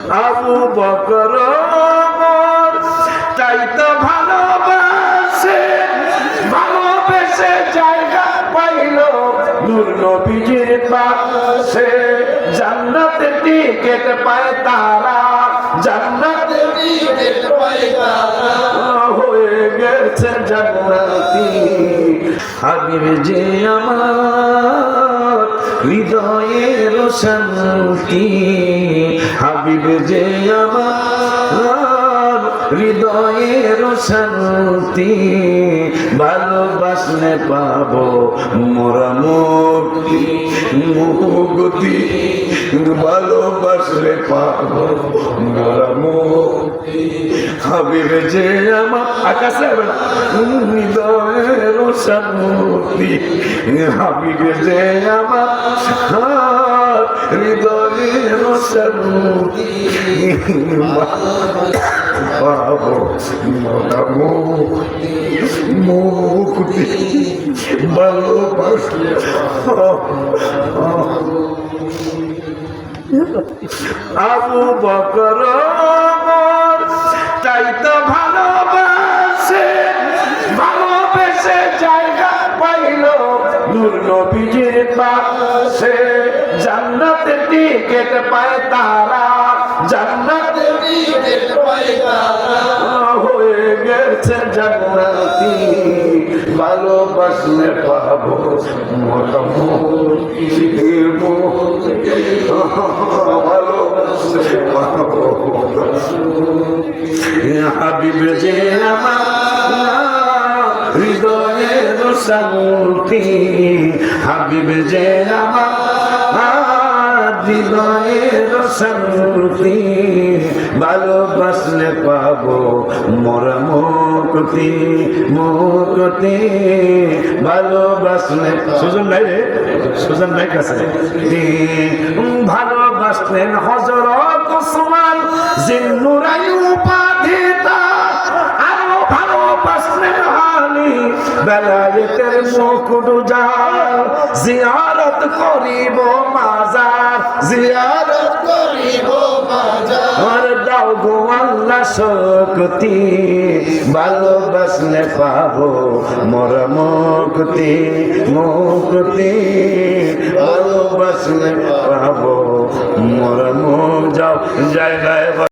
আবু বকর তাই তো ভালোবাসে, ভালোবেসে জায়গা পাইল নূর পাশে। জান্নাতের টিকেট পায় তারা জান্নাতের টিকেট পায় তারা। হয়ে গেছে জান্নাতি হাবিব যে আমার। হৃদয়ের শান্তি হাবিব যে আমার হৃদয়ের শান্তি ভালোবাসলে পাবো মোরা মুক্তি মুক্তি ভালোবাসলে পাবো মোরা মুক্তি হাবিব যে আমার আকাশে হৃদয়ের শান্তি হাবিব যে আমার হৃদয়ের শান্তি পাবো মুক্তি, ভালোবাসলে আবু বকর তাই তো ভালোবাসে, ভালোবেসে জায়গা পাইল নূর নবীজির পাশে। জান্নাতের টিকেট পায় তারা, জান্নাতের টিকেট পায় তারা। হয়ে গেছে জান্নাতি। যে আমার হৃদয়ের শান্তি হাবিব যে আমার হৃদয়ের শান্তি ভালোবাসলে পাবো মোরা মুক্তি। মুক্তি ভালোবাসলে সুজন ভাই রে সুজন ভাই কাছে। ভালোবাসলেন হজরত ওসমান জিন্নুরাই উপাধি হানি বেলায়েতের মুকুট যার জিয়ারত করিব মাজার জিয়ারত করিব মাজার আর দাও গো আল্লাহ শক্তি, ভালোবাসলে পাবো মোর মুক্তি মুক্তি। ভালোবাসলে পাবো মোর মুখ, যাও জায়গায়